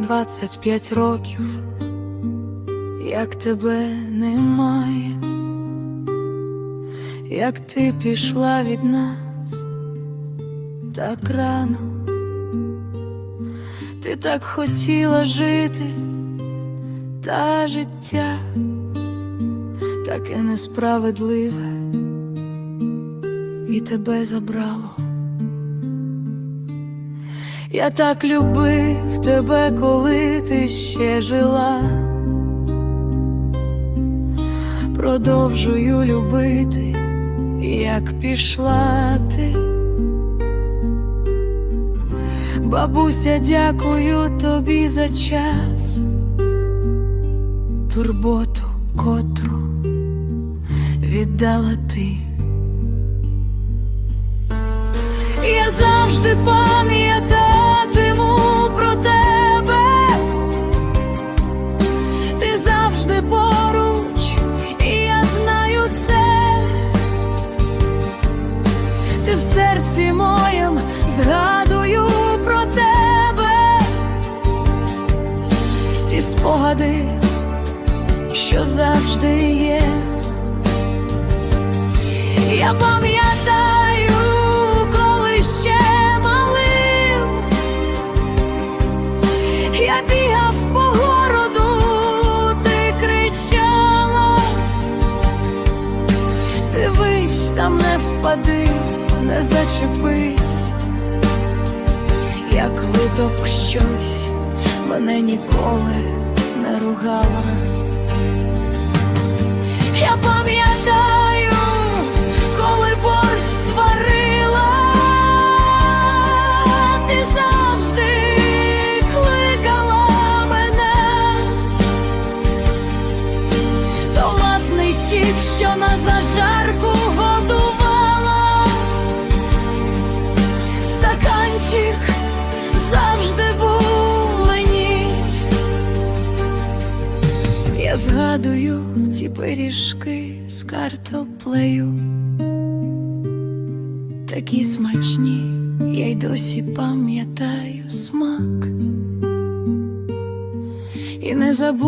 двадцять п'ять років, як тебе немає, як ти пішла від нас так рано, ти так хотіла жити, та життя таке несправедливе і тебе забрало. Я так любив тебе, коли ти ще жила. Продовжую любити, як пішла ти. Бабуся, дякую тобі за час, турботу, котру віддала ти. Я завжди ти завжди поруч, і я знаю це, ти в серці моєм згадую про тебе, ті спогади, що завжди є. Я пам'ятаю, там не впади, не зачепись, як виток щось мене ніколи не ругала. Я пам'ятаю, коли борщ сварила, ти завжди кликала мене, томатний сік, що на зажарку згадую ті пиріжки з картоплею, такі смачні, я й досі пам'ятаю смак і не забуду.